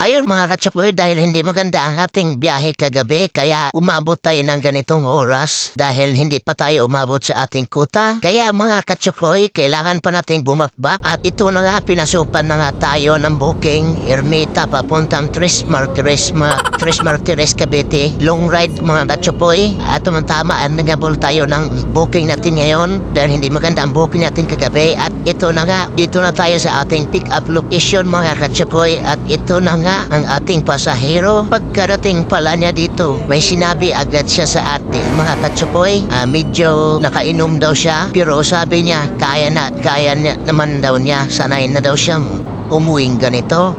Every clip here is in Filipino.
Ayun mga katsapoy, dahil hindi maganda ang ating biyahe kagabi, kaya umabot tayo ng ganitong oras. Dahil hindi pa tayo umabot sa ating kuta. Kaya mga katsapoy, kailangan pa nating bumakbak. At ito na nga, pinasupan na nga tayo ng booking Ermita papuntang Tres Martires, ma Tres Martires Cavite. Long ride mga katsapoy at tumantama at nagabol tayo ng booking natin ngayon dahil hindi maganda ang booking natin kagabi at ito na nga, dito na tayo sa ating pick-up location mga katsapoy at ito na nga ang ating pasahero. Pagkarating pala niya dito, may sinabi agad siya sa atin mga katsapoy. ah, medyo nakainom daw siya pero sabi niya kaya na, kaya niya naman daw niya. Sanay na daw siyang umuwing ganito.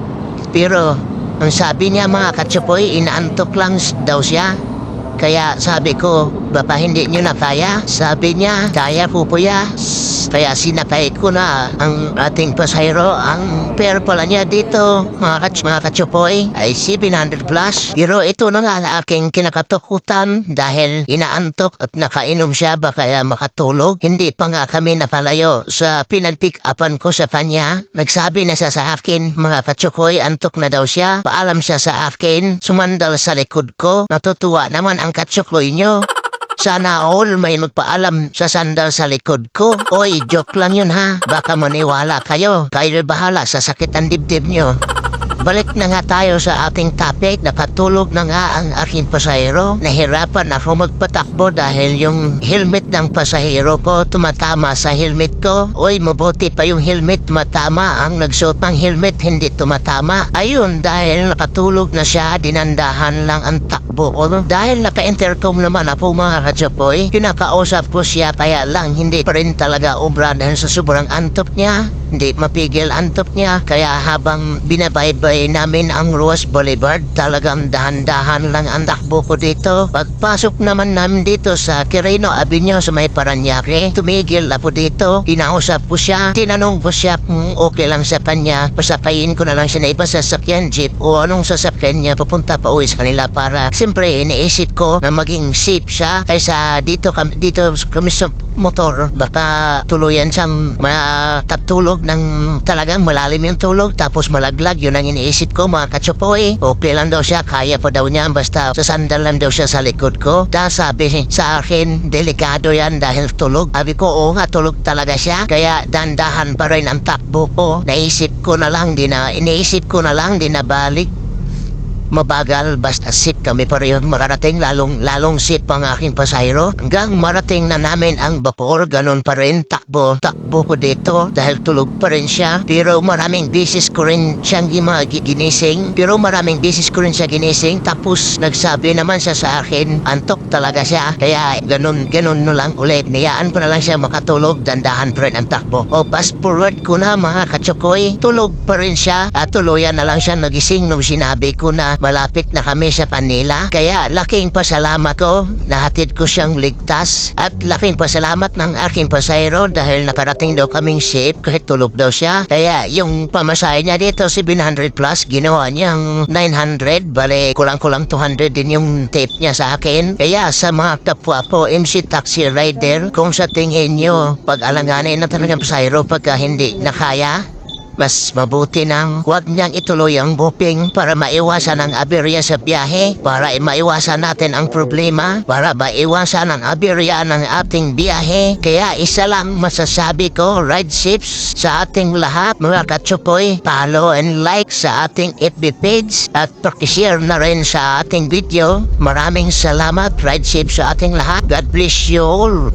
Pero ang sabi niya mga katsapoy, inaantok lang daw siya. Kaya sabi ko, baka hindi nyo na kaya? Sabi niya, kaya po po. Kaya sinakay ko na ang ating pasahero. Ang fare pala niya dito, mga, kats mga katsupoy, ay 700 plus. Pero ito na nga ang aking kinakatakutan dahil inaantok at nakainom siya ba kaya makatulog. Hindi pa nga kami napalayo sa pinag-pick upan ko sa kanya. Nagsabi na siya sa akin, mga katsukoy, antok na daw siya. Paalam siya sa akin, sumandal sa likod ko. Natutuwa naman ang katsukloy nyo. Sana all may magpaalam sa sandal sa likod ko. Oy, joke lang yun ha. Baka maniwala kayo. Kayo bahala sa sakit ang dibdib nyo. Balik na nga tayo sa ating topic. Nakatulog na nga ang aking pasahero. Nahirapan ako magpatakbo dahil yung helmet ng pasahero ko tumatama sa helmet ko. Oy, mabuti pa yung helmet tumatama. Ang nagsuot ng helmet hindi tumatama. Ayun, dahil nakatulog na siya, dinandahan lang ang takbo ko. Dahil naka-intercom naman ako mga kadyapoy, kinakausap ko siya kaya lang hindi pa rin talaga obra dahil sa sobrang antok niya. Hindi mapigil antok niya kaya habang binabaybay namin ang Ruas Boulevard talagang dahan-dahan lang ang takbo ko dito. Pagpasok naman namin dito sa Quirino Avenue sa may Paranaque, tumigil ako dito. Kinausap ko siya, tinanong ko siya kung okay lang sa kanya. Pasakayin ko na lang siya na iba sasakyan jeep o anong sasakyan niya papunta pa uwi sa kanila para siyempre iniisip ko na maging safe siya kaysa dito dito kami motor baka tuluyan siyang matatulog ng talagang malalim yung tulog tapos malaglag yun ang iniisip ko mga katsupoy okay lang daw siya kaya pa daw niya basta sa sandal lang daw siya sa likod ko. Da sabi sa akin delikado yan dahil tulog. Sabi ko oo nga tulog talaga siya kaya dandahan pa rin ang takbo ko. Naisip ko na lang di na iniisip ko na lang di na balik mabagal basta sit kami pareho mararating lalong lalong sit pang aking pasahero hanggang marating na namin ang vapor ganun pa rin takbo takbo ko dito dahil tulog pa rin siya. Pero maraming bisis ko rin siyang ginising pero maraming bisis ko rin siya ginising tapos nagsabi naman siya sa akin antok talaga siya. Kaya ganun ganun no lang ulit. Niyaan ko na lang siya makatulog dandahan pa rin ang takbo. O fast forward ko na mga katsukoy tulog pa rin siya. At tuluyan na lang siya nagising nung sinabi ko na malapit na kami sa Manila. Kaya laking pasalamat ko, nahatid ko siyang ligtas at laking pasalamat ng aking pasayro dahil nakarating daw kaming safe kahit tulog daw siya. Kaya yung pamasahe niya dito 700 plus, ginawa niyang 900, bale kulang-kulang 200 din yung tape niya sa akin. Kaya sa mga kapwa po MC Taxi Rider, kung sa tingin nyo, pag-alanganin na talagang pasayro pagka hindi nakaya, mas mabuti nang huwag niyang ituloy ang booking para maiwasan ang aberya sa biyahe, para maiwasan natin ang problema, para maiwasan ang aberya ng ating biyahe. Kaya isa lang masasabi ko, ride ships sa ating lahat, mga katsupoy, follow and like sa ating FB page at pakishare na rin sa ating video. Maraming salamat, ride ships sa ating lahat. God bless you all.